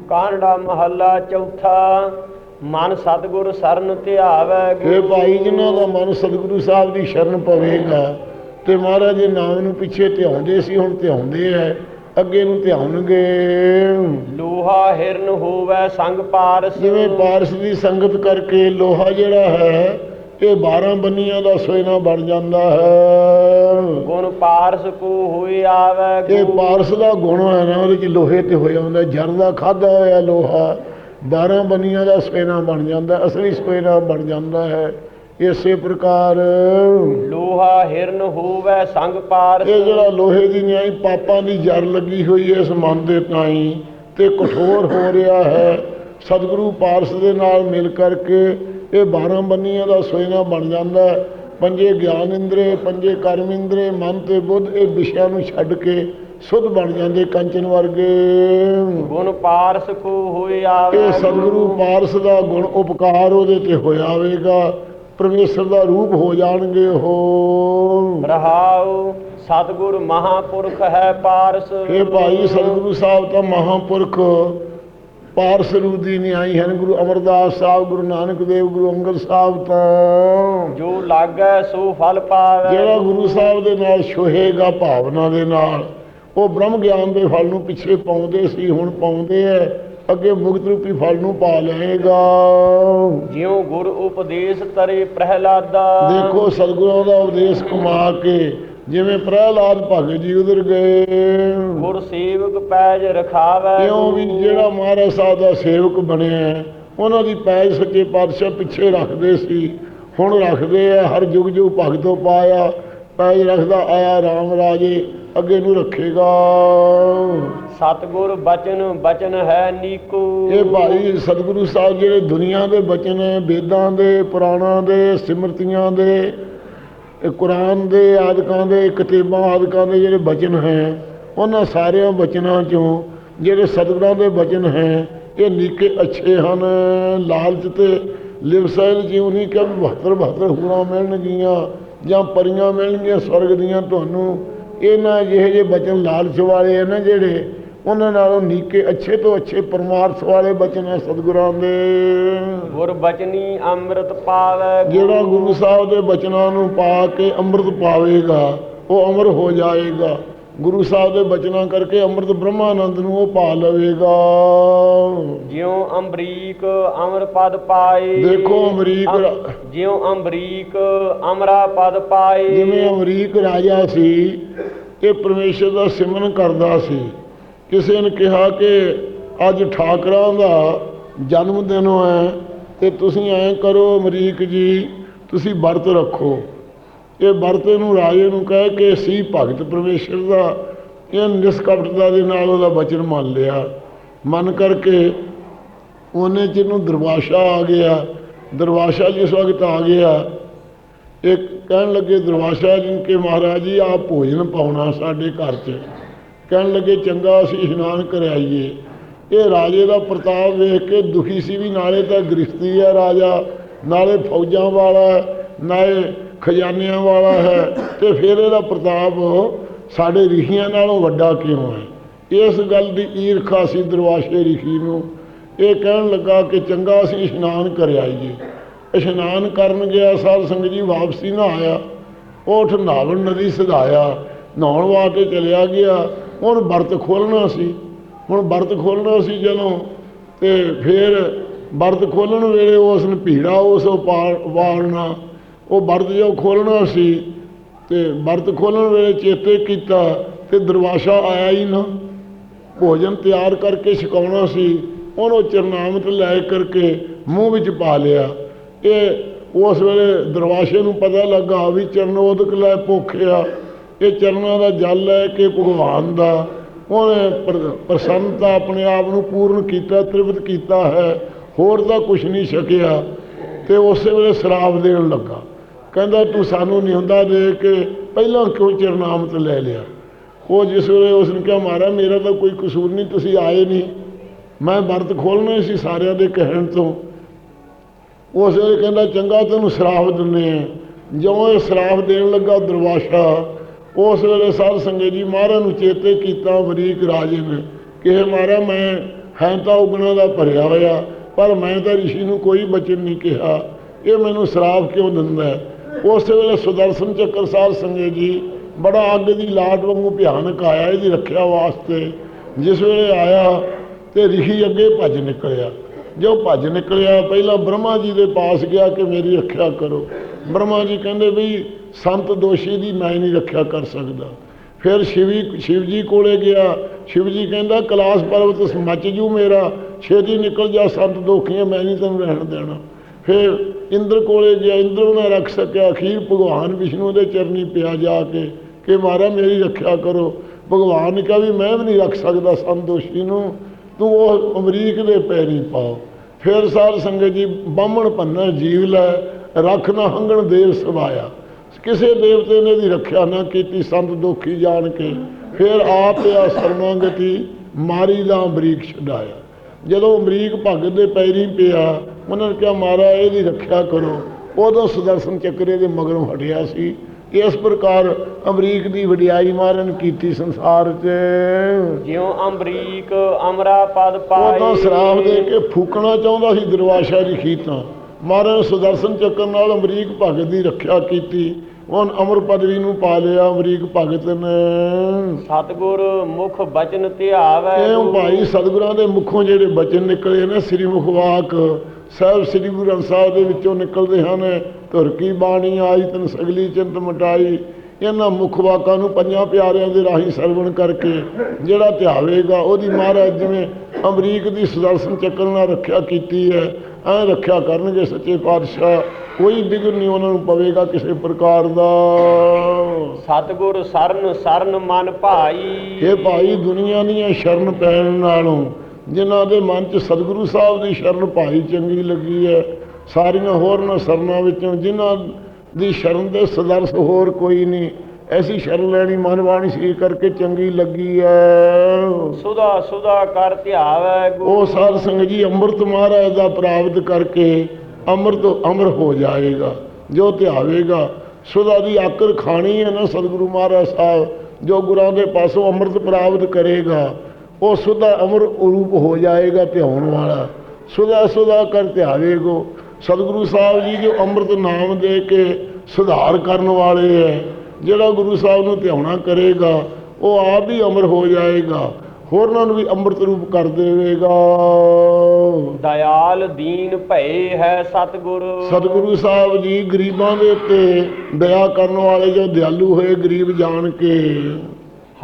ਕਾਂਡਾ ਮਹੱਲਾ ਚੌਥਾ ਮਨ ਸਤਿਗੁਰ ਸਰਨ ਧਿਆਵੈ ਇਹ ਭਾਈ ਜਿਨ੍ਹਾਂ ਦਾ ਮਨ ਸਤਿਗੁਰੂ ਸਾਹਿਬ ਦੀ ਸ਼ਰਨ ਪਵੇਗਾ ਤੇ ਮਹਾਰਾਜ ਦੇ ਨਾਮ ਨੂੰ ਪਿੱਛੇ ਧਿਆਉਂਦੇ ਸੀ ਹੁਣ ਧਿਆਉਂਦੇ ਐ ਅੱਗੇ ਨੂੰ ਧਿਆਉਣਗੇ। ਲੋਹਾ ਹਿਰਨ ਹੋਵੈ ਸੰਗ ਪਾਰਸ। ਜਿਵੇਂ ਪਾਰਸ ਦੀ ਸੰਗਤ ਕਰਕੇ ਲੋਹਾ ਜਿਹੜਾ ਹੈ ਇਹ 12 ਬੰਨੀਆਂ ਦਾ ਸੋਇਨਾ ਬਣ ਜਾਂਦਾ ਹੈ। ਗੁਣ ਪਾਰਸ ਕੋ ਹੋਈ ਆਵੈ ਇਹ। ਪਾਰਸ ਦਾ ਗੁਣ ਹੈ ਨਾ ਉਹਦੇ ਚ ਲੋਹੇ ਤੇ ਹੋਇਆ ਹੁੰਦਾ ਜਰ ਦਾ ਖਾਦਾ ਹੋਇਆ ਲੋਹਾ। 12 ਬੰਨੀਆਂ ਦਾ ਸੋਇਨਾ ਬਣ ਜਾਂਦਾ ਅਸਲੀ ਸੋਇਨਾ ਬਣ ਜਾਂਦਾ ਹੈ। ਇਸੇ ਪ੍ਰਕਾਰ ਲੋਹਾ ਹਿਰਨ ਹੋਵੈ ਸੰਗ ਪਾਰਸ। ਇਹ ਜਿਹੜਾ ਲੋਹੇ ਦੀ ਨਿਆਈ ਪਾਪਾਂ ਦੀ ਜਰ ਲੱਗੀ ਹੋਈ ਹੈ ਇਸ ਮਨ ਦੇ ਤਾਈ ਤੇ ਕਠੋਰ ਹੋ ਰਿਹਾ ਹੈ। ਸਤਿਗੁਰੂ ਪਾਰਸ ਦੇ ਨਾਲ ਮਿਲ ਕਰਕੇ ਇਹ 12 ਬੰਨੀਆਂ ਦਾ ਸੋਇਨਾ ਬਣ ਜਾਂਦਾ ਹੈ। ਪੰਜੇ ਗਿਆਨ ਇੰਦਰੇ ਪੰਜੇ ਕਰਮ ਇੰਦਰੇ ਮਨ ਤੇ ਬੁੱਧ ਇਹ ਵਿਸ਼ਿਆਂ ਨੂੰ ਛੱਡ ਕੇ ਸੁਧ ਬਣ ਜਾਂਦੇ ਕੰਚਨ ਵਰਗੇ। ਗੁਣ ਪਾਰਸ ਕੋ ਹੋਈ ਆਵੈ। ਇਹ ਸਤਿਗੁਰੂ ਪਾਰਸ ਦਾ ਗੁਣ ਉਪਕਾਰ ਉਹਦੇ ਤੇ ਹੋਇਆਵੇਗਾ ਪਰਮੇਸ਼ਰ ਦਾ ਰੂਪ ਹੋ ਜਾਣਗੇ ਉਹ। ਰਹਾਉ ਸਤਿਗੁਰ ਮਹਾਪੁਰਖ ਹੈ ਪਾਰਸ। ਇਹ ਭਾਈ ਸਤਿਗੁਰੂ ਸਾਹਿਬ ਤਾਂ ਮਹਾਪੁਰਖ। ਪਾਰਸ ਰੂਪ ਦੀ ਨਿਆਈ ਹਨ ਗੁਰੂ ਅਮਰਦਾਸ ਸਾਹਿਬ ਗੁਰੂ ਨਾਨਕ ਦੇਵ ਗੁਰੂ ਅੰਗਦ ਸਾਹਿਬ ਤਾਂ। ਜੋ ਲਾਗੈ ਸੋ ਫਲ ਪਾਵੈ। ਜਿਹੜਾ ਗੁਰੂ ਸਾਹਿਬ ਦੇ ਨਾਲ ਛੋਹੇਗਾ ਭਾਵਨਾ ਦੇ ਨਾਲ ਉਹ ਬ੍ਰਹਮ ਗਿਆਨ ਦੇ ਫਲ ਨੂੰ ਪਿੱਛੇ ਪਾਉਂਦੇ ਸੀ ਹੁਣ ਪਾਉਂਦੇ ਐ। ਅੱਗੇ ਮੁਕਤ ਰੂਪੀ ਫਲ ਨੂੰ ਪਾ ਲਏਗਾ। ਜਿਉ ਗੁਰ ਉਪਦੇਸ਼ ਤਰੇ ਪ੍ਰਹਿਲਾਦਾ। ਦੇਖੋ ਸਤਿਗੁਰਾਂ ਦਾ ਉਪਦੇਸ਼ ਕਮਾ ਕੇ ਜਿਵੇਂ ਪ੍ਰਹਿਲਾਦ ਭਗਤ ਜੀ ਉਧਰ ਗਏ। ਗੁਰ ਸੇਵਕ ਪੈਜ ਰਖਾਵੈ ਕਿਉਂ ਵੀ ਜਿਹੜਾ ਮਹਾਰਾਜ ਸਾਹਿਬ ਦਾ ਸੇਵਕ ਬਣਿਆ ਉਹਨਾਂ ਦੀ ਪੈਜ ਸੱਚੇ ਪਾਤਸ਼ਾਹ ਪਿੱਛੇ ਰੱਖਦੇ ਸੀ। ਹੁਣ ਰੱਖਦੇ ਆ ਹਰ ਯੁਗ ਯੁਗ ਭਗਤੋਂ ਪਾਇਆ ਪੈਜ ਰੱਖਦਾ ਆਇਆ RAM ਰਾਜੇ ਅੱਗੇ ਨੂੰ ਰੱਖੇਗਾ। ਸਤਗੁਰ ਬਚਨ ਬਚਨ ਹੈ ਨੀਕੋ। ਇਹ ਭਾਈ ਸਤਿਗੁਰੂ ਸਾਹਿਬ ਜਿਹੜੇ ਦੁਨੀਆ ਦੇ ਬਚਨ ਹੈ ਵੇਦਾਂ ਦੇ ਪੁਰਾਣਾਂ ਦੇ ਸਿਮਰਤੀਆਂ ਦੇ ਇਹ ਕੁਰਾਨ ਦੇ ਆਦਿਕਾਂ ਦੇ, ਕਿਤਾਬਾਂ ਆਦਿਕਾਂ ਦੇ ਜਿਹੜੇ ਬਚਨ ਹੈ, ਉਹਨਾਂ ਸਾਰਿਆਂ ਬਚਨਾਂ ਚੋਂ ਜਿਹੜੇ ਸਤਿਗੁਰਾਂ ਦੇ ਬਚਨ ਹੈ, ਇਹ ਨੀਕੇ ਅੱਛੇ ਹਨ, ਲਾਲਚ ਤੇ ਲਿਵਸੈਲ ਜਿਉ ਨਹੀਂ ਕਿ 72 72 ਹੂਰਾਂ ਮਿਲਣਗੀਆਂ ਜਾਂ ਪਰੀਆਂ ਮਿਲਣਗੀਆਂ ਸਵਰਗ ਦੀਆਂ ਤੁਹਾਨੂੰ, ਇਹਨਾਂ ਜਿਹੇ ਜਿਹੇ ਬਚਨ ਲਾਲਚ ਵਾਲੇ ਆ ਨਾ ਜਿਹੜੇ ਉਹਨਾਂ ਨਾਲੋਂ ਨੀਕੇ ਅੱਛੇ ਤੋਂ ਅੱਛੇ ਪਰਮਾਰਥ ਵਾਲੇ ਬਚਨ ਹੈ ਸਤਿਗੁਰਾਂ ਦੇ। ਗੁਰ ਬਚਨੀ ਅੰਮ੍ਰਿਤ ਪਾਵੈ ਜਿਹੜਾ ਗੁਰੂ ਸਾਹਿਬ ਦੇ ਬਚਨਾਂ ਨੂੰ ਪਾ ਕੇ ਅੰਮ੍ਰਿਤ ਪਾਵੇਗਾ ਉਹ ਅਮਰ ਹੋ ਜਾਏਗਾ। ਗੁਰੂ ਸਾਹਿਬ ਦੇ ਬਚਨਾਂ ਕਰਕੇ ਅੰਮ੍ਰਿਤ ਬ੍ਰਹਮਾਨੰਦ ਨੂੰ ਉਹ ਪਾ ਲਵੇਗਾ। ਜਿਉ ਅੰਬਰੀਕ ਅਮਰ ਪਦ ਪਾਏ। ਦੇਖੋ ਅਮਰੀਕ ਰਾ- ਜਿਉ ਅੰਬਰੀਕ ਅਮਰਾ ਪਦ ਪਾਏ। ਜਿਵੇਂ ਅਮਰੀਕ ਰਾਜਾ ਸੀ ਇਹ ਪਰਮੇਸ਼ਰ ਦਾ ਸਿਮਰਨ ਕਰਦਾ ਸੀ। ਕਿਸੇ ਨੇ ਕਿਹਾ ਕਿ ਅੱਜ ਠਾਕਰਾਂ ਦਾ ਜਨਮ ਦਿਨ ਹੈ ਤੇ ਤੁਸੀਂ ਐਂ ਕਰੋ ਅਮਰੀਕ ਜੀ, ਤੁਸੀਂ ਵਰਤ ਰੱਖੋ। ਇਹ ਵਰਤ ਨੂੰ ਰਾਜੇ ਨੂੰ ਕਹਿ ਕੇ ਸੀ ਭਗਤ ਪਰਮੇਸ਼ਰ ਦਾ, ਇਹ ਨਿਸਕਪਟਤਾ ਦੇ ਨਾਲ ਉਹਦਾ ਬਚਨ ਮੰਨ ਲਿਆ। ਮੰਨ ਕਰਕੇ ਉਹਨੇ ਜਿਹਨੂੰ ਦਰਵਾਸ਼ਾ ਆ ਗਿਆ, ਦਰਵਾਸ਼ਾ ਜਿਸ ਵਕਤ ਆ ਗਿਆ, ਇਹ ਕਹਿਣ ਲੱਗੇ, ਦਰਵਾਸ਼ਾ ਜੀ ਕਿ ਮਹਾਰਾਜ ਜੀ ਆਪ ਭੋਜਨ ਪਾਉਣਾ ਸਾਡੇ ਘਰ 'ਚ। ਕਹਿਣ ਲੱਗੇ, ਚੰਗਾ, ਅਸੀਂ ਇਸ਼ਨਾਨ ਕਰਾਈਏ ਇਹ ਰਾਜੇ ਦਾ ਪ੍ਰਤਾਪ ਵੇਖ ਕੇ ਦੁਖੀ ਸੀ ਵੀ ਨਾਲੇ ਤਾਂ ਗ੍ਰਿਸ਼ਤੀ ਹੈ ਰਾਜਾ, ਨਾਲੇ ਫੌਜਾਂ ਵਾਲਾ ਨਾਲੇ ਖਜ਼ਾਨਿਆਂ ਵਾਲਾ ਹੈ ਤੇ ਫਿਰ ਇਹਦਾ ਪ੍ਰਤਾਪ, ਸਾਡੇ ਰਿਸ਼ੀਆਂ ਨਾਲੋਂ ਵੱਡਾ ਕਿਉਂ ਹੈ? ਇਸ ਗੱਲ ਦੀ ਈਰਖਾ ਸੀ ਦਰਵਾਸ਼ੇ ਰਿਸ਼ੀ ਨੂੰ। ਇਹ ਕਹਿਣ ਲੱਗਾ ਕਿ, ਚੰਗਾ, ਅਸੀਂ ਇਸ਼ਨਾਨ ਕਰ ਆਈਏ। ਇਸ਼ਨਾਨ ਕਰਨ ਗਿਆ, ਸਾਧ ਸੰਗਤ ਜੀ ਵਾਪਸੀ ਨਾ ਆਇਆ। ਉਹ ਉਠ ਨਾਵਣ ਨਦੀ ਸਦਾਇਆ ਨਹਾਉਣ ਵਾਸਤੇ ਚਲਿਆ ਗਿਆ। ਹੁਣ ਵਰਤ ਖੋਲਣਾ ਸੀ। ਹੁਣ ਵਰਤ ਖੋਲਣਾ ਸੀ ਜਦੋਂ ਤੇ ਫਿਰ ਵਰਤ ਖੋਲਣ ਵੇਲੇ ਉਸ ਨੇ ਭੀੜਾ ਉਸ ਉਪਾ- ਵਾਲਣਾ ਉਹ ਵਰਤ ਜੋ ਖੋਲਣਾ ਸੀ ਤੇ ਵਰਤ ਖੋਲਣ ਵੇਲੇ ਚੇਤੇ ਕੀਤਾ ਤੇ ਦਰਵਾਜ਼ਾ ਆਇਆ ਹੀ ਨਾ। ਭੋਜਨ ਤਿਆਰ ਕਰਕੇ ਛਕਾਉਣਾ ਸੀ ਉਹਨੂੰ ਚਰਨਾਮਤ ਲੈ ਕਰਕੇ ਮੂੰਹ ਵਿੱਚ ਪਾ ਲਿਆ। ਇਹ ਉਸ ਵੇਲੇ ਦਰਵਾਜ਼ੇ ਨੂੰ ਪਤਾ ਲੱਗਾ ਵੀ ਚਰਨੋਦਕ ਲੈ ਭੁੱਖਿਆ ਇਹ ਚਰਨਾਂ ਦਾ ਜਲ ਹੈ ਕਿ ਭਗਵਾਨ ਦਾ। ਉਹਨੇ ਪ੍ਰਸੰਨਤਾ ਆਪਣੇ ਆਪ ਨੂੰ ਪੂਰਨ ਕੀਤਾ ਤ੍ਰਿਪਤ ਕੀਤਾ ਹੈ, ਹੋਰ ਤਾਂ ਕੁਝ ਨਹੀਂ ਛਕਿਆ। ਤੇ ਉਸੇ ਵੇਲੇ ਸ਼ਰਾਬ ਦੇਣ ਲੱਗਾ। ਕਹਿੰਦਾ, ਤੂੰ ਸਾਨੂੰ ਨਹੀਂ ਹੁੰਦਾ ਦੇ ਕੇ ਪਹਿਲਾਂ ਕਿਉਂ ਚਰਨਾਮਤ ਲੈ ਲਿਆ? ਉਹ ਜਿਸ ਵੇਲੇ ਉਸ ਨੇ ਕਿਹਾ ਮਾਰਾ ਮੇਰਾ ਤਾਂ ਕੋਈ ਕਸੂਰ ਨਹੀਂ, ਤੁਸੀਂ ਆਏ ਨਹੀਂ। ਮੈਂ ਵਰਤ ਖੋਲਣਾ ਸੀ ਸਾਰਿਆਂ ਦੇ ਕਹਿਣ ਤੋਂ। ਉਸ ਵੇਲੇ ਕਹਿੰਦਾ, ਚੰਗਾ, ਤੈਨੂੰ ਸ਼ਰਾਬ ਦਿੰਨੇ ਆ ਜਿਉਂ ਇਹ ਸ਼ਰਾਬ ਦੇਣ ਲੱਗਾ ਦਰਵਾਸ਼ਾ ਉਸ ਵੇਲੇ ਸਾਧ ਸੰਗਤ ਜੀ ਮਹਾਰਾਜ ਨੂੰ ਚੇਤੇ ਕੀਤਾ ਅਮਰੀਕ ਰਾਜੇ ਨੇ ਕਿ ਇਹ ਮਹਾਰਾਜ, ਮੈਂ ਹੈ ਤਾਂ ਉਗਣਾ ਦਾ ਭਰਿਆ ਹੋਇਆ, ਪਰ ਮੈਂ ਤਾਂ ਰਿਸ਼ੀ ਨੂੰ ਕੋਈ ਬਚਨ ਨਹੀਂ ਕਿਹਾ। ਇਹ ਮੈਨੂੰ ਸ਼ਰਾਪ ਕਿਉਂ ਦਿੰਦਾ ਹੈ? ਉਸ ਵੇਲੇ ਸੁਦਰਸ਼ਨ ਚੱਕਰ ਸਾਹਿਬ ਸੰਗੇ ਜੀ ਬੜਾ ਅੱਗ ਦੀ ਲਾਟ ਵਾਂਗੂ ਭਿਆਨਕ ਆਇਆ ਇਹਦੀ ਰੱਖਿਆ ਵਾਸਤੇ। ਜਿਸ ਵੇਲੇ ਆਇਆ ਤੇ ਰਿਸ਼ੀ ਅੱਗੇ ਭੱਜ ਨਿਕਲਿਆ। ਜੋ ਭੱਜ ਨਿਕਲਿਆ, ਪਹਿਲਾਂ ਬ੍ਰਹਮਾ ਜੀ ਦੇ ਪਾਸ ਗਿਆ ਕਿ ਮੇਰੀ ਰੱਖਿਆ ਕਰੋ। ਬ੍ਰਹਮਾ ਜੀ ਕਹਿੰਦੇ ਵੀ ਸੰਤ ਦੋਸ਼ੀ ਦੀ ਮੈਂ ਨਹੀਂ ਰੱਖਿਆ ਕਰ ਸਕਦਾ। ਫਿਰ ਸ਼ਿਵੀ ਸ਼ਿਵ ਜੀ ਕੋਲੇ ਗਿਆ। ਸ਼ਿਵ ਜੀ ਕਹਿੰਦਾ, ਕਲਾਸ ਪਰਵਤ ਮੱਚ ਜੂ ਮੇਰਾ। ਛੇਤੀ ਨਿਕਲ ਜਾ ਸੰਤ ਦੋਖੀਆਂ, ਮੈਂ ਨਹੀਂ ਤੈਨੂੰ ਰਹਿਣ ਦੇਣਾ। ਫਿਰ ਇੰਦਰ ਕੋਲੇ ਗਿਆ। ਇੰਦਰ ਨਾ ਰੱਖ ਸਕਿਆ। ਅਖੀਰ ਭਗਵਾਨ ਵਿਸ਼ਨੂੰ ਦੇ ਚਰਨੀ ਪਿਆ ਜਾ ਕੇ ਕਿ ਮਹਾਰਾਜ, ਮੇਰੀ ਰੱਖਿਆ ਕਰੋ। ਭਗਵਾਨ ਨੇ ਕਿਹਾ ਵੀ, ਮੈਂ ਵੀ ਨਹੀਂ ਰੱਖ ਸਕਦਾ ਸੰਤ ਦੋਸ਼ੀ ਨੂੰ। ਤੂੰ ਉਹ ਅਮਰੀਕ ਦੇ ਪੈਰੀ ਪਾਓ। ਫਿਰ ਸਾਰ ਸੰਗਤ ਜੀ, ਬਾਹਮਣ ਭੰਨਾ ਜੀਵ ਲੈ, ਰੱਖ ਨਾ ਹੰਗਣ ਦੇਵ ਸਵਾਇਆ। ਕਿਸੇ ਦੇਵਤੇ ਨੇ ਦੀ ਰੱਖਿਆ ਨਾ ਕੀਤੀ ਸੰਤ ਦੋਖੀ ਜਾਣ ਕੇ ਫਿਰ ਆਪ ਆ ਸਰਨਾਗਤੀ ਮਾਰੀ ਦਾ ਅਮਰੀਕ ਛਡਾਇਆ। ਜਦੋਂ ਅਮਰੀਕ ਭਗਤ ਦੇ ਪੈਰੀ ਪਿਆ ਉਹਨਾਂ ਨੇ ਕਿਹਾ ਮਾਰਾ ਇਹਦੀ ਰੱਖਿਆ ਕਰੋ। ਉਦੋਂ ਸੁਦਰਸ਼ਨ ਚੱਕਰੇ ਦੇ ਮਗਰੋਂ ਹਟਿਆ ਸੀ ਇਸ ਪ੍ਰਕਾਰ ਅਮਰੀਕ ਦੀ ਵਡਿਆਈ ਮਾਰਨ ਕੀਤੀ ਸੰਸਾਰ 'ਚ। ਜਿਉ ਅੰਬਰੀਕ ਅਮਰਾ ਪਦ ਪਾਈ ਉਦੋਂ ਸ਼ਰਾਬ ਦੇ ਕੇ ਫੂਕਣਾ ਚਾਹੁੰਦਾ ਸੀ ਦਰਵਾਸ਼ਾ ਦੀ ਖੀਤਾਂ ਮਹਾਰਾਜ ਸੁਦਰਸ਼ਨ ਚੱਕਰ ਨਾਲ ਅਮਰੀਕ ਭਗਤ ਦੀ ਰੱਖਿਆ ਕੀਤੀ। ਉਹਨ ਅਮਰ ਪਦਵੀ ਨੂੰ ਪਾ ਲਿਆ ਅਮਰੀਕ ਭਗਤ ਨੇ। ਸਤਗੁਰ ਮੁਖ ਬਚਨ ਧਿਆਵੈ ਇਹ ਭਾਈ ਸਤਿਗੁਰਾਂ ਦੇ ਮੁਖੋਂ ਜਿਹੜੇ ਬਚਨ ਨਿਕਲੇ ਨੇ ਸ੍ਰੀ ਮੁਖਵਾਕ ਸਾਹਿਬ ਸ੍ਰੀ ਗੁਰੂ ਗ੍ਰੰਥ ਸਾਹਿਬ ਦੇ ਵਿੱਚੋਂ ਨਿਕਲਦੇ ਹਨ। ਧੁਰ ਕੀ ਬਾਣੀ ਆਈ ਤਨ ਸਗਲੀ ਚਿੰਤ ਮਟਾਈ। ਇਹਨਾਂ ਮੁਖ ਵਾਕਾਂ ਨੂੰ ਪੰਜਾਂ ਪਿਆਰਿਆਂ ਦੇ ਰਾਹੀਂ ਸਰਵਣ ਕਰਕੇ ਜਿਹੜਾ ਧਿਆਵੇਗਾ ਉਹਦੀ ਮਹਾਰਾਜ ਜਿਵੇਂ ਅਮਰੀਕ ਦੀ ਸੁਦਰਸ਼ਨ ਚੱਕਰ ਨਾਲ ਰੱਖਿਆ ਕੀਤੀ ਹੈ ਐ ਰੱਖਿਆ ਕਰਨਗੇ ਸੱਚੇ ਪਾਤਸ਼ਾਹ ਕੋਈ ਵਿਘਨ ਨਹੀਂ ਉਹਨਾਂ ਨੂੰ ਪਵੇਗਾ ਕਿਸੇ ਪ੍ਰਕਾਰ ਦਾ। ਸਤਗੁਰ ਸਰਨ ਸਰਨ ਮਨ ਭਾਈ। ਇਹ ਭਾਈ ਦੁਨੀਆ ਦੀਆਂ ਸ਼ਰਨ ਪੈਣ ਨਾਲੋਂ ਜਿਨ੍ਹਾਂ ਦੇ ਮਨ 'ਚ ਸਤਿਗੁਰੂ ਸਾਹਿਬ ਦੀ ਸ਼ਰਨ ਭਾਈ ਚੰਗੀ ਲੱਗੀ ਹੈ ਸਾਰੀਆਂ ਹੋਰਨਾਂ ਸਰਨਾਂ ਵਿੱਚੋਂ ਜਿਨ੍ਹਾਂ ਦੀ ਸ਼ਰਨ ਦੇ ਸਦਰਸ ਹੋਰ ਕੋਈ ਨਹੀਂ। ਐਸੀ ਸ਼ਰਨ ਲੈਣੀ ਮਨ ਬਾਣੀ ਸੀ ਕਰਕੇ ਚੰਗੀ ਲੱਗੀ ਹੈ ਸੁਦਾ ਸੁਦਾ ਕਰ ਧਿਆਵੈ ਉਹ ਸਾਧ ਸੰਗਤ ਜੀ ਅੰਮ੍ਰਿਤ ਮਹਾਰਾਜ ਦਾ ਪ੍ਰਾਪਤ ਕਰਕੇ ਅੰਮ੍ਰਿਤ ਅਮਰ ਹੋ ਜਾਏਗਾ ਜੋ ਧਿਆਵੇਗਾ। ਸੁਦਾ ਦੀ ਆਕਰ ਖਾਣੀ ਹੈ ਨਾ ਸਤਿਗੁਰੂ ਮਹਾਰਾਜ ਸਾਹਿਬ ਜੋ ਗੁਰਾਂ ਦੇ ਪਾਸੋਂ ਅੰਮ੍ਰਿਤ ਪ੍ਰਾਪਤ ਕਰੇਗਾ ਉਹ ਸੁਦਾ ਅਮਰ ਰੂਪ ਹੋ ਜਾਏਗਾ ਧਿਆਉਣ ਵਾਲਾ। ਸੁਦਾ ਸੁਦਾ ਕਰ ਧਿਆਵੇਗੋ। ਸਤਿਗੁਰੂ ਸਾਹਿਬ ਜੀ ਜੋ ਅੰਮ੍ਰਿਤ ਨਾਮ ਦੇ ਕੇ ਸੁਧਾਰ ਕਰਨ ਵਾਲੇ ਹੈ ਜਿਹੜਾ ਗੁਰੂ ਸਾਹਿਬ ਨੂੰ ਧਿਆਉਣਾ ਕਰੇਗਾ ਉਹ ਆਪ ਹੀ ਅਮਰ ਹੋ ਜਾਏਗਾ। ਹੋਰਨਾਂ ਨੂੰ ਵੀ ਅੰਮ੍ਰਿਤ ਰੂਪ ਕਰ ਦੇਵੇਗਾ। ਦਇਆਲ ਦੀਨ ਭਏ ਹੈ ਸਤਗੁਰ। ਸਤਿਗੁਰੂ ਸਾਹਿਬ ਜੀ ਗਰੀਬਾਂ ਦੇ ਉੱਤੇ ਦਇਆ ਕਰਨ ਵਾਲੇ ਜੋ ਦਿਆਲੂ ਹੋਏ ਗਰੀਬ ਜਾਣ ਕੇ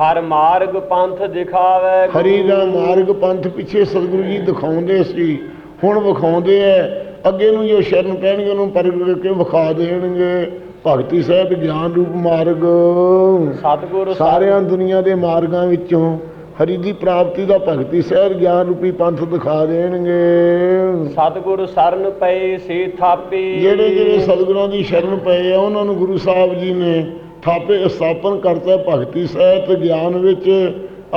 ਹਰ ਮਾਰਗ ਪੰਥ ਦਿਖਾਵੈ। ਹਰੀ ਦਾ ਮਾਰਗ ਪੰਥ ਪਿੱਛੇ ਸਤਿਗੁਰੂ ਜੀ ਦਿਖਾਉਂਦੇ ਸੀ ਹੁਣ ਵਿਖਾਉਂਦੇ ਐ। ਅੱਗੇ ਨੂੰ ਜੋ ਸ਼ਰਨ ਪੈਣਗੇ ਉਹਨੂੰ ਪ੍ਰਗਟ ਕੇ ਵਿਖਾ ਦੇਣਗੇ। ਭਗਤੀ ਸਾਹਿਬ ਗਿਆਨ ਰੂਪ ਮਾਰਗ। ਸਤਗੁਰ ਸਾਰਿਆਂ ਦੁਨੀਆ ਦੇ ਮਾਰਗਾਂ ਵਿੱਚੋਂ ਹਰੀ ਦੀ ਪ੍ਰਾਪਤੀ ਦਾ ਭਗਤੀ ਸਾਹਿਬ ਗਿਆਨ ਰੂਪੀ ਪੰਥ ਦਿਖਾ ਦੇਣਗੇ। ਸਤਗੁਰ ਸਰਨ ਪਏ ਸੇ ਥਾਪੇ। ਜਿਹੜੇ ਜਿਹੜੇ ਸਤਿਗੁਰਾਂ ਦੀ ਸ਼ਰਨ ਪਏ ਆ ਉਹਨਾਂ ਨੂੰ ਗੁਰੂ ਸਾਹਿਬ ਜੀ ਨੇ ਥਾਪੇ ਸਥਾਪਨ ਕਰਤਾ ਭਗਤੀ ਸਾਹਿਤ ਗਿਆਨ ਵਿੱਚ।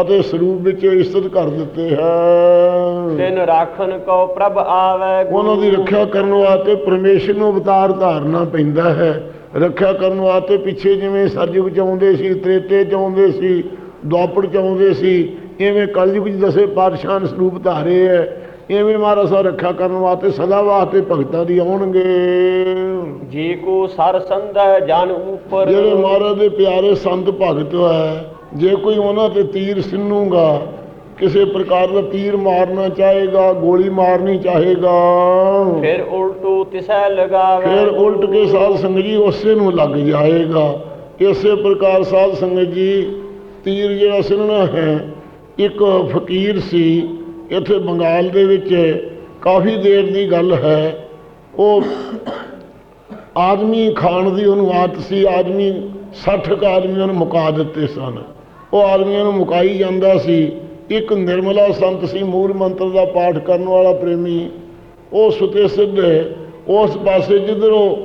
ਅਤੇ ਸਰੂਪ ਵਿੱਚ ਇਸਤਤ ਕਰ ਦਿੱਤੇ ਹੈ ਤਿਨ ਰਾਖਨ ਕੋ ਪ੍ਰਭ ਆਵੈ। ਉਹਨਾਂ ਦੀ ਰੱਖਿਆ ਕਰਨ ਵਾਸਤੇ ਪਰਮੇਸ਼ਰ ਨੂੰ ਅਵਤਾਰ ਧਾਰਨਾ ਪੈਂਦਾ ਹੈ। ਰੱਖਿਆ ਕਰਨ ਵਾਸਤੇ ਪਿੱਛੇ ਜਿਵੇਂ ਸਰਜੁਗ ਚਾਹੁੰਦੇ ਸੀ ਤ੍ਰੇਤੇ ਚਾਹੁੰਦੇ ਸੀ ਦੁਆਪੜ ਚਾਹੁੰਦੇ ਸੀ ਇਵੇਂ ਕਲਯੁਗ ਵਿੱਚ ਦਸੇ ਪਾਤਸ਼ਾਹ ਸਰੂਪ ਧਾਰੇ ਹੈ। ਇਵੇਂ ਮਹਾਰਾਜ ਸਾਹਿਬ ਰੱਖਿਆ ਕਰਨ ਵਾਸਤੇ ਸਦਾ ਵਾਸਤੇ ਭਗਤਾਂ ਦੀ ਆਉਣਗੇ। ਜੇ ਕੋ ਸਰ ਸੰਧੈ ਜਨ ਉਪਰ। ਜਿਹੜੇ ਮਹਾਰਾਜ ਦੇ ਪਿਆਰੇ ਸੰਤ ਭਗਤ ਹੈ ਜੇ ਕੋਈ ਉਹਨਾਂ ਤੇ ਤੀਰ ਸਿੰਨੂਗਾ ਕਿਸੇ ਪ੍ਰਕਾਰ ਦਾ ਤੀਰ ਮਾਰਨਾ ਚਾਹੇਗਾ ਗੋਲੀ ਮਾਰਨੀ ਚਾਹੇਗਾ। ਫਿਰ ਉਲਟੂ ਤਿਸੈ ਲਗਾਵੈ। ਫਿਰ ਉਲਟ ਕੇ ਸਾਧ ਸੰਗਤ ਜੀ ਉਸੇ ਨੂੰ ਲੱਗ ਜਾਏਗਾ। ਇਸੇ ਪ੍ਰਕਾਰ ਸਾਧ ਸੰਗਤ ਜੀ ਤੀਰ ਜਿਹੜਾ ਸਿੰਨਣਾ ਹੈ ਇੱਕ ਫਕੀਰ ਸੀ ਇੱਥੇ ਬੰਗਾਲ ਦੇ ਵਿੱਚ ਕਾਫੀ ਦੇਰ ਦੀ ਗੱਲ ਹੈ। ਉਹ ਆਦਮੀ ਖਾਣ ਦੀ ਉਹਨੂੰ ਆਦਤ ਸੀ ਆਦਮੀ 60 ਕੁ ਆਦਮੀਆਂ ਨੂੰ ਮੁਕਾ ਦਿੱਤੇ ਸਨ। ਉਹ ਆਦਮੀਆਂ ਨੂੰ ਮੁਕਾਈ ਜਾਂਦਾ ਸੀ। ਇੱਕ ਨਿਰਮਲਾ ਸੰਤ ਸੀ, ਮੂਲ ਮੰਤਰ ਦਾ ਪਾਠ ਕਰਨ ਵਾਲਾ ਪ੍ਰੇਮੀ। ਉਹ ਸੁਤੇ ਸਿੱਧੇ ਉਸ ਪਾਸੇ ਜਿੱਧਰੋਂ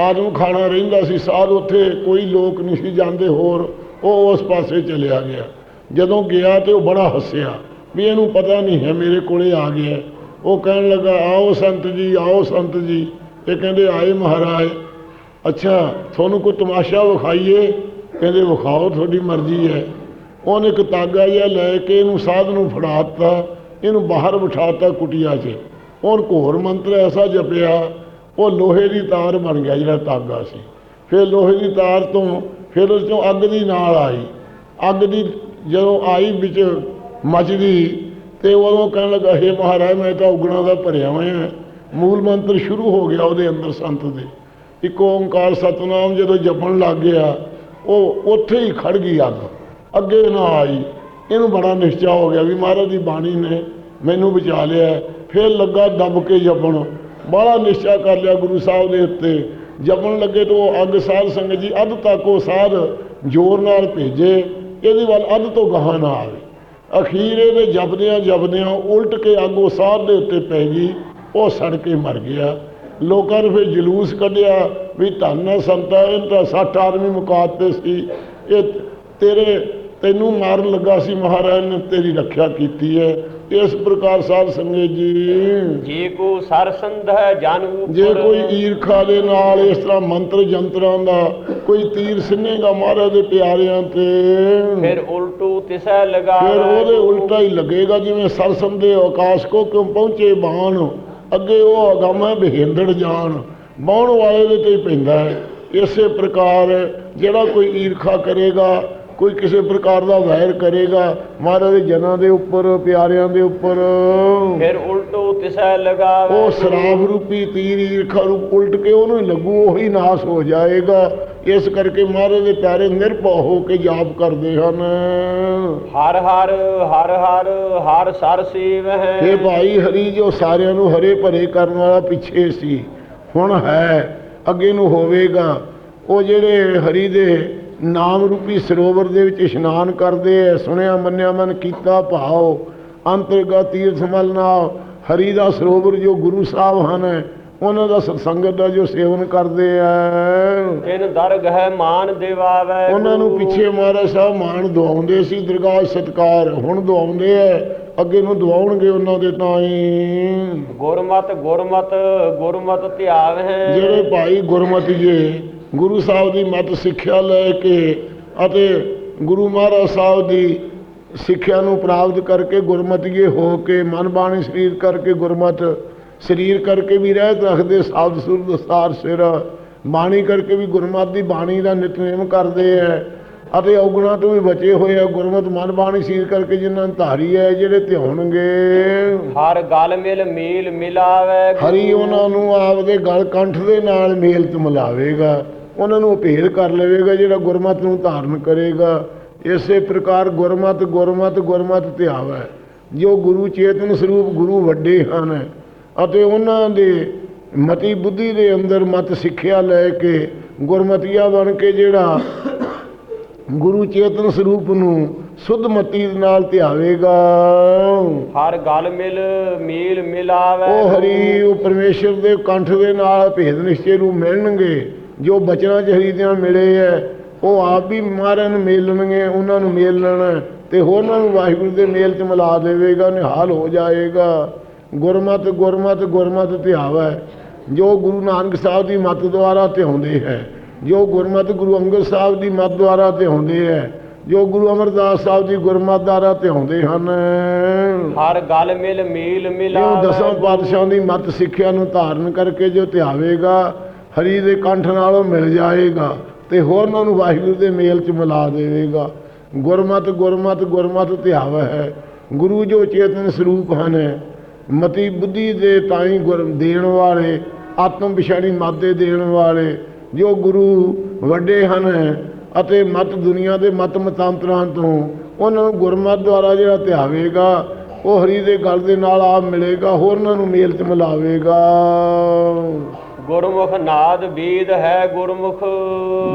ਆਦਮ ਖਾਣਾ ਰਹਿੰਦਾ ਸੀ, ਸਾਧ ਉੱਥੇ ਕੋਈ ਲੋਕ ਨਹੀਂ ਸੀ ਜਾਂਦੇ ਹੋਰ। ਉਹ ਉਸ ਪਾਸੇ ਚਲਿਆ ਗਿਆ। ਜਦੋਂ ਗਿਆ ਤੇ ਉਹ ਬੜਾ ਹੱਸਿਆ। ਵੀ ਇਹਨੂੰ ਪਤਾ ਨਹੀਂ ਹੈ, ਮੇਰੇ ਕੋਲੇ ਆ ਗਿਆ। ਉਹ ਕਹਿਣ ਲੱਗਾ, ਆਓ ਸੰਤ ਜੀ, ਆਓ ਸੰਤ ਜੀ। ਇਹ ਕਹਿੰਦੇ, ਆਏ ਮਹਾਰਾਜ। ਅੱਛਾ, ਤੁਹਾਨੂੰ ਕੋਈ ਤਮਾਸ਼ਾ ਵਿਖਾਈਏ? ਕਹਿੰਦੇ, ਵਿਖਾਓ, ਤੁਹਾਡੀ ਮਰਜ਼ੀ ਹੈ। ਉਹਨੇ ਇੱਕ ਤਾਗਾ ਜਿਹਾ ਲੈ ਕੇ ਇਹਨੂੰ ਸਾਧ ਨੂੰ ਫੜਾ ਦਿੱਤਾ, ਇਹਨੂੰ ਬਾਹਰ ਬਿਠਾਤਾ ਕੁਟੀਆ 'ਚ। ਔਰ ਘੋਰ ਮੰਤਰ ਐਸਾ ਜਪਿਆ, ਉਹ ਲੋਹੇ ਦੀ ਤਾਰ ਬਣ ਗਿਆ ਜਿਹੜਾ ਤਾਗਾ ਸੀ। ਫਿਰ ਲੋਹੇ ਦੀ ਤਾਰ ਤੋਂ ਫਿਰ ਉਸ ਤੋਂ ਅੱਗ ਦੀ ਨਾਲ ਆਈ। ਅੱਗ ਦੀ ਜਦੋਂ ਆਈ ਵਿੱਚ ਮੱਚਦੀ ਤੇ ਉਦੋਂ ਕਹਿਣ ਲੱਗਾ, ਹੇ ਮਹਾਰਾਜ, ਮੈਂ ਤਾਂ ਉਗਣਾ ਦਾ ਭਰਿਆ ਹੋਇਆ ਮੂਲ ਮੰਤਰ ਸ਼ੁਰੂ ਹੋ ਗਿਆ ਉਹਦੇ ਅੰਦਰ ਸੰਤ ਦੇ। ਇੱਕ ਓੰਕਾਰ ਸਤਨਾਮ ਜਦੋਂ ਜਪਣ ਲੱਗ ਗਿਆ, ਉਹ ਉੱਥੇ ਹੀ ਖੜ ਗਈ ਅੱਗ। ਅੱਗੇ ਨਾ ਆਈ। ਇਹਨੂੰ ਬੜਾ ਨਿਸ਼ਚਾ ਹੋ ਗਿਆ ਵੀ ਮਹਾਰਾਜ ਦੀ ਬਾਣੀ ਨੇ ਮੈਨੂੰ ਬਚਾ ਲਿਆ ਫਿਰ ਲੱਗਾ ਦੱਬ ਕੇ ਜਪਣ। ਬੜਾ ਨਿਸ਼ਚਾ ਕਰ ਲਿਆ ਗੁਰੂ ਸਾਹਿਬ ਦੇ ਉੱਤੇ। ਜਪਣ ਲੱਗੇ ਤੋਂ ਉਹ ਅੱਗ ਸਾਧ ਸੰਗਤ ਜੀ, ਅੱਧ ਤੱਕ ਉਹ ਸਾਧ ਜ਼ੋਰ ਨਾਲ ਭੇਜੇ। ਇਹਦੇ ਵੱਲ ਅੱਧ ਤੋਂ ਗਾਹਾਂ ਨਾ ਆਵੇ। ਅਖੀਰ ਇਹਦੇ ਜਪਦਿਆਂ ਜਪਦਿਆਂ ਉਲਟ ਕੇ ਅੱਗ ਉਹ ਸਾਧ ਦੇ ਉੱਤੇ ਪੈ ਗਈ। ਉਹ ਸੜ ਕੇ ਮਰ ਗਿਆ। ਲੋਕਾਂ ਨੇ ਫਿਰ ਜਲੂਸ ਕੱਢਿਆ ਵੀ ਧੰਨ ਹੈ ਸੰਤਾ, ਇਹ ਤਾਂ 60 ਆਦਮੀ ਮੁਕਾਤੇ ਸੀ। ਇਹ ਤੇਰੇ ਤੈਨੂੰ ਮਾਰਨ ਲੱਗਾ ਸੀ ਮਹਾਰਾਜ ਨੇ ਤੇਰੀ ਰੱਖਿਆ ਕੀਤੀ ਹੈ। ਇਸ ਪ੍ਰਕਾਰ ਸਾਧ ਸੰਗਤ ਜੀ। ਜੇ ਕੋ ਸਰ ਸੰਧੈ ਜਨ ਜੇ ਕੋਈ ਈਰਖਾ ਦੇ ਨਾਲ ਇਸ ਤਰ੍ਹਾਂ ਮੰਤਰ ਜੰਤਰਾਂ ਦਾ ਕੋਈ ਤੀਰ ਸਿੰਨੇਗਾ ਮਹਾਰਾਜ ਦੇ ਪਿਆਰਿਆਂ ਤੇ। ਫਿਰ ਉਲਟੂ ਤਿਸੈ ਲਗਾ ਫਿਰ ਉਹਦੇ ਉਲਟਾ ਹੀ ਲੱਗੇਗਾ ਜਿਵੇਂ ਸਰਸਮ ਦੇ ਆਕਾਸ਼ ਕੋ ਕਿਉਂ ਪਹੁੰਚੇ ਬਾਣ। ਅੱਗੇ ਉਹ ਅਗੰਮ ਹੈ ਬਹਿੰਦੜ ਜਾਣ। ਬਾਉਣ ਵਾਲੇ ਦੇ ਤੇ ਪੈਂਦਾ ਹੈ। ਇਸੇ ਪ੍ਰਕਾਰ ਜਿਹੜਾ ਕੋਈ ਈਰਖਾ ਕਰੇਗਾ ਕੋਈ ਕਿਸੇ ਪ੍ਰਕਾਰ ਦਾ ਵੈਰ ਕਰੇਗਾ ਮਹਾਰਾਜ ਦੇ ਜਨਾਂ ਦੇ ਉੱਪਰ ਪਿਆਰਿਆਂ ਦੇ ਉੱਪਰ। ਫਿਰ ਉਲਟੂ ਤਿਸੈ ਲਗਾਵੇ। ਉਹ ਸ਼ਰਾਬ ਰੂਪੀ ਤੀਰ ਈਰਖਾ ਰੂਪ ਉਲਟ ਕੇ ਉਹਨੂੰ ਹੀ ਲੱਗੂ ਉਹੀ ਨਾਸ ਹੋ ਜਾਏਗਾ। ਇਸ ਕਰਕੇ ਮਹਾਰਾਜ ਦੇ ਪਿਆਰੇ ਨਿਰਭਉ ਹੋ ਕੇ ਜਾਪ ਕਰਦੇ ਹਨ। ਹਰ ਹਰ ਹਰ ਹਰ ਹਰ ਸਰ ਸੇਵ ਹੈ। ਇਹ ਭਾਈ ਹਰੀ ਜੋ ਸਾਰਿਆਂ ਨੂੰ ਹਰੇ ਭਰੇ ਕਰਨ ਵਾਲਾ ਪਿੱਛੇ ਸੀ ਹੁਣ ਹੈ ਅੱਗੇ ਨੂੰ ਹੋਵੇਗਾ। ਉਹ ਜਿਹੜੇ ਹਰੀ ਦੇ ਨਾਮ ਰੂਪੀ ਸਰੋਵਰ ਦੇ ਵਿੱਚ ਇਸ਼ਨਾਨ ਕਰਦੇ ਐ ਸੁਣਿਆ ਮੰਨਿਆ ਮਨ ਕੀਤਾ ਭਾਉ ਅੰਤਰਗਤ ਤੀਰਥ ਮਲ ਨਾਲ ਹਰੀ ਦਾ ਸਰੋਵਰ ਜੋ ਗੁਰੂ ਸਾਹਿਬ ਹਨ ਉਹਨਾਂ ਦਾ ਸਤਸੰਗਤ ਦਾ ਜੋ ਸੇਵਨ ਕਰਦੇ ਐ। ਤਿਨ ਦਰਗ ਹੈ ਮਾਨ ਦਿਵਾਵੇ ਉਹਨਾਂ ਨੂੰ ਪਿੱਛੇ ਮਹਾਰਾਜ ਸਾਹਿਬ ਮਾਣ ਦਵਾਉਂਦੇ ਸੀ ਦਰਗਾਹ ਸਤਕਾਰ ਹੁਣ ਦਵਾਉਂਦੇ ਐ ਅੱਗੇ ਨੂੰ ਦਵਾਉਣਗੇ ਉਹਨਾਂ ਦੇ ਤਾਂ ਹੀ ਗੁਰਮਤ ਗੁਰਮਤ ਗੁਰਮਤ ਧਿਆਵ ਹੈ ਜਿਹੜੇ ਭਾਈ ਗੁਰਮਤਿ ਜੀ ਗੁਰੂ ਸਾਹਿਬ ਦੀ ਮਤ ਸਿੱਖਿਆ ਲੈ ਕੇ ਅਤੇ ਗੁਰੂ ਮਹਾਰਾਜ ਸਾਹਿਬ ਦੀ ਸਿੱਖਿਆ ਨੂੰ ਪ੍ਰਾਪਤ ਕਰਕੇ ਗੁਰਮਤਿਏ ਹੋ ਕੇ ਮਨ ਬਾਣੀ ਸਰੀਰ ਕਰਕੇ ਗੁਰਮਤ ਸਰੀਰ ਕਰਕੇ ਵੀ ਰਹਿਤ ਰੱਖਦੇ ਸਾਧ ਸੁਰ ਦਸਤਾਰ ਸਿਰ ਬਾਣੀ ਕਰਕੇ ਵੀ ਗੁਰਮਤ ਦੀ ਬਾਣੀ ਦਾ ਨਿਤਨੇਮ ਕਰਦੇ ਐ ਅਤੇ ਔਗੁਣਾਂ ਤੋਂ ਵੀ ਬਚੇ ਹੋਏ ਆ ਗੁਰਮਤ ਮਨ ਬਾਣੀ ਸਰੀਰ ਕਰਕੇ ਜਿਨ੍ਹਾਂ ਨੂੰ ਧਾਰੀ ਹੈ ਜਿਹੜੇ ਧਿਆਉਣਗੇ। ਹਰ ਗਲ ਮਿਲ ਮੀਲ ਮਿਲਾਵੇ ਹਰੀ ਉਹਨਾਂ ਨੂੰ ਆਪਦੇ ਗਲ ਕੰਠ ਦੇ ਨਾਲ ਮੇਲ ਚ ਮਿਲਾਵੇਗਾ ਉਹਨਾਂ ਨੂੰ ਭੇਦ ਕਰ ਲਵੇਗਾ ਜਿਹੜਾ ਗੁਰਮਤ ਨੂੰ ਧਾਰਨ ਕਰੇਗਾ। ਇਸੇ ਪ੍ਰਕਾਰ ਗੁਰਮਤ ਗੁਰਮਤ ਗੁਰਮਤ ਧਿਆਵੈ ਜੋ ਗੁਰੂ ਚੇਤਨ ਸਰੂਪ ਗੁਰੂ ਵੱਡੇ ਹਨ ਅਤੇ ਉਹਨਾਂ ਦੇ ਮਤੀ ਬੁੱਧੀ ਦੇ ਅੰਦਰ ਮਤ ਸਿੱਖਿਆ ਲੈ ਕੇ ਗੁਰਮਤੀਆ ਬਣ ਕੇ ਜਿਹੜਾ ਗੁਰੂ ਚੇਤਨ ਸਰੂਪ ਨੂੰ ਸੁਧ ਮਤੀ ਨਾਲ ਧਿਆਵੇਗਾ। ਹਰ ਗਲ ਮਿਲ ਮੀਲ ਮਿਲਾਵੇ। ਉਹ ਹਰੀ ਉਹ ਪਰਮੇਸ਼ਰ ਦੇ ਕੰਠ ਦੇ ਨਾਲ ਭੇਦ ਨਿਸ਼ਚੇ ਨੂੰ ਮਿਲਣਗੇ। ਜੋ ਬਚਨਾਂ ਚ ਹਰੀ ਦੀਆਂ ਮਿਲੇ ਐ ਉਹ ਆਪ ਵੀ ਮਹਾਰਾਜ ਨੂੰ ਮਿਲਣਗੇ ਉਹਨਾਂ ਨੂੰ ਮੇਲ ਲੈਣਾ ਤੇ ਹੋਰਨਾਂ ਨੂੰ ਵਾਹਿਗੁਰੂ ਦੇ ਮੇਲ ਚ ਮਿਲਾ ਦੇਵੇਗਾ ਨਿਹਾਲ ਹੋ ਜਾਏਗਾ। ਗੁਰਮਤ ਗੁਰਮਤ ਗੁਰਮਤ ਧਿਆਵੈ ਜੋ ਗੁਰੂ ਨਾਨਕ ਸਾਹਿਬ ਦੀ ਮੱਤ ਦੁਆਰਾ ਧਿਆਉਂਦੇ ਹੈ ਜੋ ਗੁਰਮਤ ਗੁਰੂ ਅੰਗਦ ਸਾਹਿਬ ਦੀ ਮੱਤ ਦੁਆਰਾ ਧਿਆਉਂਦੇ ਹੈ ਜੋ ਗੁਰੂ ਅਮਰਦਾਸ ਸਾਹਿਬ ਦੀ ਗੁਰਮਤ ਦੁਆਰਾ ਧਿਆਉਂਦੇ ਹਨ। ਹਰ ਗਲ ਮਿਲ ਮੀਲ ਜੋ ਮਿਲਾਵੇ। ਦਸਾਂ ਪਾਤਸ਼ਾਹਾਂ ਦੀ ਮਤ ਸਿੱਖਿਆ ਨੂੰ ਧਾਰਨ ਕਰਕੇ ਜੋ ਧਿਆਵੇਗਾ ਹਰੀ ਦੇ ਕੰਠ ਨਾਲੋਂ ਮਿਲ ਜਾਏਗਾ ਤੇ ਹੋਰਨਾਂ ਨੂੰ ਵਾਹਿਗੁਰੂ ਦੇ ਮੇਲ ਚ ਮਿਲਾ ਦੇਵੇਗਾ। ਗੁਰਮਤ ਗੁਰਮਤ ਗੁਰਮਤ ਧਿਆਵ ਹੈ। ਗੁਰੂ ਜੋ ਚੇਤਨ ਸਰੂਪ ਹਨ, ਮਤੀ ਬੁੱਧੀ ਦੇ ਤਾਈ ਗੁਰ ਦੇਣ ਵਾਲੇ, ਆਤਮ ਵਿਸ਼ਾਣੀ ਮਤ ਦੇਣ ਵਾਲੇ, ਜੋ ਗੁਰੂ ਵੱਡੇ ਹਨ ਅਤੇ ਮਤ ਦੁਨੀਆ ਦੇ ਮਤ ਮਤਾਂਤਰਾਂ ਤੋਂ ਉਹਨਾਂ ਨੂੰ ਗੁਰਮਤ ਦੁਆਰਾ ਜਿਹੜਾ ਧਿਆਵੇਗਾ ਉਹ ਹਰੀ ਦੇ ਗਲ ਦੇ ਨਾਲ ਆਪ ਮਿਲੇਗਾ ਹੋਰਨਾਂ ਨੂੰ ਮੇਲ ਚ ਮਿਲਾਵੇਗਾ। ਗੁਰਮੁਖ ਨਾਦ ਵੇਦ ਹੈ ਗੁਰਮੁਖ।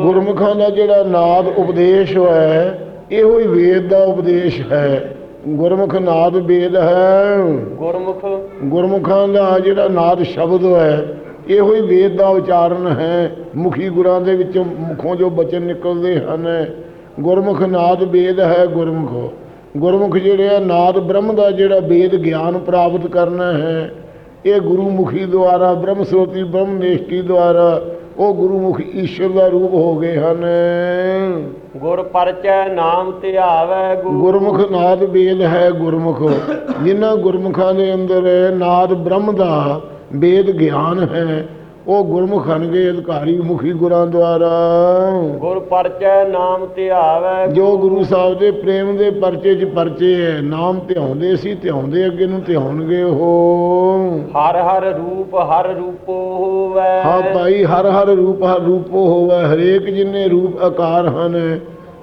ਗੁਰਮੁਖਾਂ ਦਾ ਜਿਹੜਾ ਨਾਦ ਉਪਦੇਸ਼ ਹੈ ਇਹੋ ਹੀ ਵੇਦ ਦਾ ਉਪਦੇਸ਼ ਹੈ। ਗੁਰਮੁਖ ਨਾਦ ਵੇਦ ਹੈ। ਗੁਰਮੁਖ। ਗੁਰਮੁਖਾਂ ਦਾ ਜਿਹੜਾ ਨਾਦ ਸ਼ਬਦ ਹੈ ਇਹੋ ਹੀ ਵੇਦ ਦਾ ਉਚਾਰਨ ਹੈ। ਮੁਖੀ ਗੁਰਾਂ ਦੇ ਵਿੱਚੋਂ ਮੁਖੋਂ ਜੋ ਬਚਨ ਨਿਕਲਦੇ ਹਨ ਗੁਰਮੁਖ ਨਾਦ ਵੇਦ ਹੈ ਗੁਰਮੁਖ। ਗੁਰਮੁਖ ਜਿਹੜੇ ਨਾਦ ਬ੍ਰਹਮ ਦਾ ਜਿਹੜਾ ਵੇਦ ਗਿਆਨ ਪ੍ਰਾਪਤ ਕਰਨਾ ਹੈ ਇਹ ਗੁਰੂਮੁਖੀ ਦੁਆਰਾ ਬ੍ਰਹਮ ਸਰੋਤੀ ਬ੍ਰਹਮ ਨਿਸ਼ਟੀ ਦੁਆਰਾ ਉਹ ਗੁਰੂਮੁਖੀ ਈਸ਼ਵਰ ਦਾ ਰੂਪ ਹੋ ਗਏ ਹਨ। ਗੁਰ ਪਰਚੈ ਨਾਮ ਧਿਆਵੈ ਗੁਰੂ। ਗੁਰਮੁਖ ਨਾਦ ਵੇਦ ਹੈ ਗੁਰਮੁਖ। ਜਿਨ੍ਹਾਂ ਗੁਰਮੁਖਾਂ ਦੇ ਅੰਦਰ ਨਾਦ ਬ੍ਰਹਮ ਦਾ ਵੇਦ ਗਿਆਨ ਹੈ ਉਹ ਗੁਰਮੁਖ ਹਨਗੇ ਅਧਿਕਾਰੀ ਮੁਖੀ ਗੁਰਾਂ ਦੁਆਰਾ। ਗੁਰ ਪਰਚੈ ਨਾਮ ਧਿਆਵੈ। ਜੋ ਗੁਰੂ ਸਾਹਿਬ ਦੇ ਪ੍ਰੇਮ ਦੇ ਪਰਚੇ 'ਚ ਪਰਚੇ ਹੈ ਨਾਮ ਧਿਆਉਂਦੇ ਸੀ ਧਿਆਉਂਦੇ ਅੱਗੇ ਨੂੰ ਧਿਆਉਣਗੇ ਉਹ। ਹਰ ਹਰ ਰੂਪ ਹਰ ਰੂਪੋ ਹੋਵੈ। ਹਾਂ ਭਾਈ ਹਰ ਹਰ ਰੂਪ ਹਰ ਰੂਪੋ ਹੋਵੇ। ਹਰੇਕ ਜਿੰਨੇ ਰੂਪ ਆਕਾਰ ਹਨ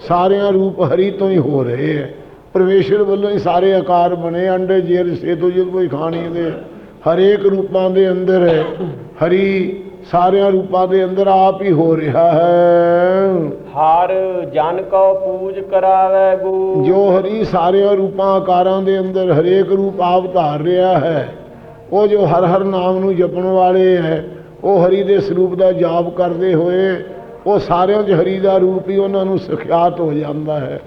ਸਾਰਿਆਂ ਰੂਪ ਹਰੀ ਤੋਂ ਹੀ ਹੋ ਰਹੇ ਹੈ ਪਰਮੇਸ਼ਰ ਵੱਲੋਂ ਹੀ ਸਾਰੇ ਆਕਾਰ ਬਣੇ ਅੰਡੇ ਜੇਰ ਸੇਤੋ ਜਦ ਕੋਈ ਖਾਣੀ ਦੇ। ਹਰੇਕ ਰੂਪਾਂ ਦੇ ਅੰਦਰ ਹਰੀ ਸਾਰਿਆਂ ਰੂਪਾਂ ਦੇ ਅੰਦਰ ਆਪ ਹੀ ਹੋ ਰਿਹਾ ਹੈ। ਹਰ ਜਨ ਕੋ ਪੂਜ ਕਰਾਵੈ ਗੁਰੂ ਜੋ ਹਰੀ ਸਾਰਿਆਂ ਰੂਪਾਂ ਆਕਾਰਾਂ ਦੇ ਅੰਦਰ ਹਰੇਕ ਰੂਪ ਆਪ ਧਾਰ ਰਿਹਾ ਹੈ ਉਹ ਜੋ ਹਰ ਹਰ ਨਾਮ ਨੂੰ ਜਪਣ ਵਾਲੇ ਹੈ ਉਹ ਹਰੀ ਦੇ ਸਰੂਪ ਦਾ ਜਾਪ ਕਰਦੇ ਹੋਏ ਉਹ ਸਾਰਿਆਂ 'ਚ ਹਰੀ ਦਾ ਰੂਪ ਹੀ ਉਹਨਾਂ ਨੂੰ ਸਿਖਿਆਤ ਹੋ ਜਾਂਦਾ ਹੈ।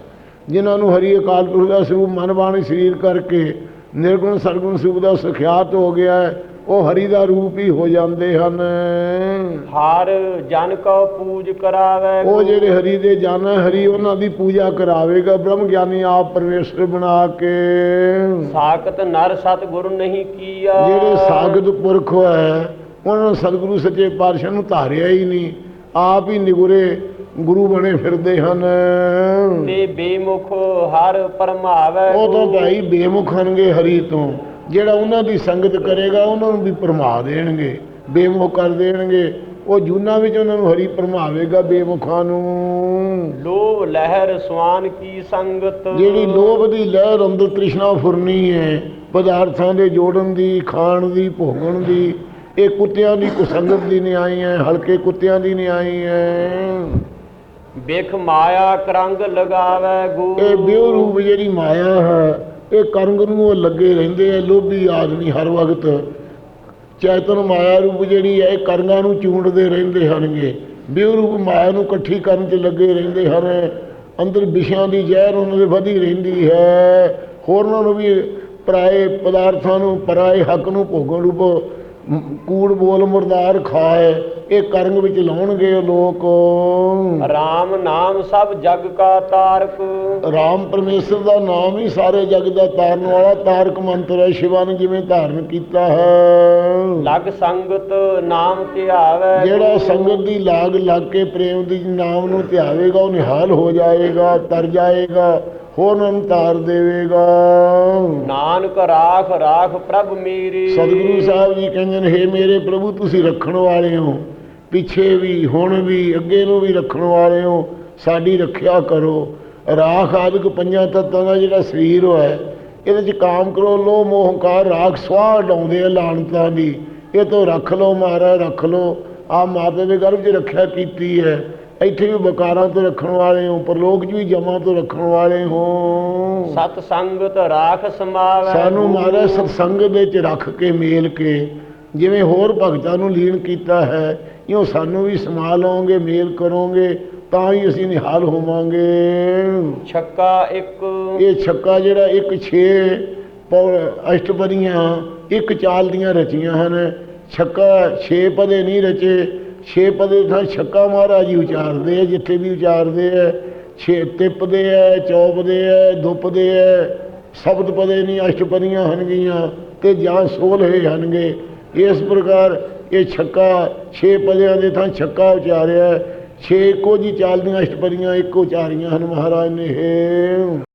ਜਿਨ੍ਹਾਂ ਨੂੰ ਹਰੀ ਅਕਾਲ ਪੁਰਖ ਦਾ ਸਰੂਪ ਮਨ ਬਾਣੀ ਸਰੀਰ ਕਰਕੇ ਨਿਰਗੁਣ ਸਰਗੁਣ ਸਰੂਪ ਦਾ ਸਿਖਿਆਤ ਹੋ ਗਿਆ ਹੈ ਉਹ ਹਰੀ ਦਾ ਰੂਪ ਹੀ ਹੋ ਜਾਂਦੇ ਹਨ। ਹਰ ਜਨ ਕੋ ਪੂਜ ਕਰਾਵੈ ਉਹ ਜਿਹੜੇ ਹਰੀ ਦੇ ਜਨ ਹਰੀ ਉਹਨਾਂ ਦੀ ਪੂਜਾ ਕਰਾਵੇਗਾ ਬ੍ਰਹਮ ਗਿਆਨੀ ਆਪ ਪਰਮੇਸ਼ਰ ਬਣਾ ਕੇ। ਸਾਖਤ ਨਰ ਸਤ ਗੁਰੂ ਨਹੀਂ ਕੀਆ। ਜਿਹੜੇ ਸਾਗਤ ਪੁਰਖ ਹੈ ਉਹਨਾਂ ਨੂੰ ਸਤਿਗੁਰੂ ਸੱਚੇ ਪਾਤਸ਼ਾਹ ਨੂੰ ਧਾਰਿਆ ਹੀ ਨਹੀਂ। ਆਪ ਹੀ ਨਿਗੁਰੇ ਗੁਰੂ ਬਣੇ ਫਿਰਦੇ ਹਨ। ਤੇ ਬੇਮੁਖ ਹਰ ਪਰਮਾਵੈ ਉਹ ਤਾਂ ਭਾਈ ਬੇਮੁਖ ਹਨਗੇ ਹਰੀ ਤੋਂ। ਜਿਹੜਾ ਉਹਨਾਂ ਦੀ ਸੰਗਤ ਕਰੇਗਾ ਉਹਨਾਂ ਨੂੰ ਵੀ ਪਰਮਾ ਦੇਣਗੇ ਬੇਮੁਖ ਕਰ ਦੇਣਗੇ। ਉਹ ਜੂਨਾ ਵਿੱਚ ਉਹਨਾਂ ਨੂੰ ਹਰੀ ਪਰਮਾਵੇਗਾ ਬੇਮੁਖਾਂ ਨੂੰ। ਲੋਭ ਲਹਿਰ ਸਵਾਨ ਕੀ ਸੰਗਤ। ਜਿਹੜੀ ਲੋਭ ਦੀ ਲਹਿਰ ਅੰਦਰ ਤ੍ਰਿਸ਼ਨਾ ਫੁਰਨੀ ਹੈ ਪਦਾਰਥਾਂ ਦੇ ਜੋੜਨ ਦੀ ਖਾਣ ਦੀ ਭੋਗਣ ਦੀ ਇਹ ਕੁੱਤਿਆਂ ਦੀ ਕੁਸੰਗਤ ਦੀ ਨਹੀਂ ਆਈ ਹੈ ਹਲਕੇ ਕੁੱਤਿਆਂ ਦੀ ਨਹੀਂ ਆਈ ਹੈ ਬਿਖ ਮਾਇਆ ਕਰੰਗ ਲਗਾਵੈ ਗੁ ਇਹ ਬਿਉ ਰੂਪ ਜਿਹੜੀ ਮਾਇਆ ਹੈ, ਇਹ ਕਰੰਗ ਨੂੰ ਉਹ ਲੱਗੇ ਰਹਿੰਦੇ ਆ, ਲੋਭੀ ਆਦਮੀ ਹਰ ਵਕਤ। ਚੈਤਨ ਮਾਇਆ ਰੂਪ ਜਿਹੜੀ ਹੈ, ਇਹ ਕਰੰਗਾਂ ਨੂੰ ਚੂੰਡਦੇ ਰਹਿੰਦੇ ਹਨਗੇ। ਬਿਉ ਰੂਪ ਮਾਇਆ ਨੂੰ ਇਕੱਠੀ ਕਰਨ 'ਚ ਲੱਗੇ ਰਹਿੰਦੇ ਹਨ। ਅੰਦਰ ਵਿਸ਼ਿਆਂ ਦੀ ਜ਼ਹਿਰ ਉਹਨਾਂ ਦੇ ਵਧੀ ਰਹਿੰਦੀ ਹੈ। ਹੋਰਨਾਂ ਨੂੰ ਵੀ ਪਰਾਏ ਪਦਾਰਥਾਂ ਨੂੰ, ਪਰਾਏ ਹੱਕ ਨੂੰ ਭੋਗਣ ਰੂਪ ਕੂੜ ਬੋਲ, ਮੁਰਦਾਰ ਖਾਏ। ਇਹ ਕਰੰਗ ਵਿੱਚ ਲਾਉਣਗੇ ਉਹ ਲੋਕ। ਰਾਮ ਨਾਮ ਸਭ ਜਗ ਕਾ ਤਾਰਕ। ਰਾਮ ਪਰਮੇਸ਼ਰ ਦਾ ਨਾਮ ਹੀ ਸਾਰੇ ਜਗ ਦਾ ਤਾਰਨ ਵਾਲਾ ਤਾਰਕ ਮੰਤਰ ਹੈ ਸ਼ਿਵਾ ਨੇ ਜਿਵੇਂ ਧਾਰਨ ਕੀਤਾ ਹੈ। ਲਗ ਸੰਗਤ ਨਾਮ ਧਿਆਵੈ। ਜਿਹੜਾ ਸੰਗਤ ਦੀ ਲਾਗ ਲੱਗ ਕੇ ਪ੍ਰੇਮ ਦੀ ਨਾਮ ਨੂੰ ਧਿਆਵੇਗਾ ਉਹ ਨਿਹਾਲ ਹੋ ਜਾਏਗਾ ਤਰ ਜਾਏਗਾ ਹੋਰਨਾਂ ਨੂੰ ਤਾਰ ਦੇਵੇਗਾ। ਨਾਨਕ ਰਾਖ ਰਾਖ ਪ੍ਰਭ ਮੇਰੀ। ਸਤਿਗੁਰੂ ਸਾਹਿਬ ਜੀ ਕਹਿੰਦੇ ਨੇ ਹੇ ਮੇਰੇ ਪ੍ਰਭੂ ਤੁਸੀਂ ਰੱਖਣ ਵਾਲੇ ਹੋ। ਪਿੱਛੇ ਵੀ ਹੁਣ ਵੀ ਅੱਗੇ ਨੂੰ ਵੀ ਰੱਖਣ ਵਾਲੇ ਹੋ ਸਾਡੀ ਰੱਖਿਆ ਕਰੋ। ਰਾਖ ਆਦਿਕ ਪੰਜਾਂ ਤੱਤਾਂ ਦਾ ਜਿਹੜਾ ਸਰੀਰ ਹੋਇਆ ਇਹਦੇ ਚ ਕਾਮ ਕਰੋ ਲੋ ਮੋਹ ਹੰਕਾਰ ਰਾਖ ਸਵਾਹ ਡਾਉਂਦੇ ਆ ਲਾਣਤਾਂ ਦੀ। ਇਹ ਤੋਂ ਰੱਖ ਲੋ ਮਹਾਰਾਜ ਰੱਖ ਲੋ ਆ ਮਾਤੇ ਦੇ ਗਰਭ 'ਚ ਰੱਖਿਆ ਕੀਤੀ ਹੈ। ਇੱਥੇ ਵੀ ਬਕਾਰਾਂ ਤੋਂ ਰੱਖਣ ਵਾਲੇ ਹੋ ਪਰਲੋਕ 'ਚ ਵੀ ਜਮਾਂ ਤੋਂ ਰੱਖਣ ਵਾਲੇ ਹੋ। ਸਤ ਸੰਗਤ ਰਾਖ ਸਮਾਵੈ ਸਾਨੂੰ ਮਹਾਰਾਜ ਸਤਸੰਗ ਦੇ ਚ ਰੱਖ ਕੇ ਮੇਲ ਕੇ ਜਿਵੇਂ ਹੋਰ ਭਗਤਾਂ ਨੂੰ ਲੀਨ ਕੀਤਾ ਹੈ ਇਉਂ ਸਾਨੂੰ ਵੀ ਸਮਾ ਲਓਗੇ ਮੇਲ ਕਰੋਗੇ ਤਾਂ ਹੀ ਅਸੀਂ ਨਿਹਾਲ ਹੋਵਾਂਗੇ। ਛੱਕਾ ਇੱਕ। ਇਹ ਛੱਕਾ ਜਿਹੜਾ ਇੱਕ 6 ਪੌ ਅਸ਼ਟਪਦੀਆਂ ਇੱਕ ਚਾਲ ਦੀਆਂ ਰਚੀਆਂ ਹਨ। ਛੱਕਾ 6 ਪਦੇ ਨਹੀਂ ਰਚੇ। 6 ਪਦੇ ਥਾਂ ਛੱਕਾ ਮਹਾਰਾਜ ਜੀ ਉਚਾਰਦੇ ਆ ਜਿੱਥੇ ਵੀ ਉਚਾਰਦੇ ਆ। ਛੇ ਤਿੱਪਦੇ ਆ ਚੌਪਦੇ ਆ ਦੁੱਪਦੇ ਆ। ਸ਼ਬਦ ਪਦੇ ਨਹੀਂ ਅਸ਼ਟਪਦੀਆਂ ਹਨਗੀਆਂ ਤੇ ਜਾਂ ਸੋਲ੍ਹੇ ਹਨਗੇ ਇਸ ਪ੍ਰਕਾਰ ਇਹ ਛੱਕਾ ਛੇ ਪਲਿਆਂ ਦੇ ਥਾਂ ਛੱਕਾ ਉਚਾਰਿਆ ਛੇ ਇੱਕੋ ਜੀ ਚਾਲ ਦੀਆਂ ਅਸ਼ਟਪਦੀਆਂ ਇੱਕੋ ਚਾਰੀਆਂ ਹਨ ਮਹਾਰਾਜ ਨੇ।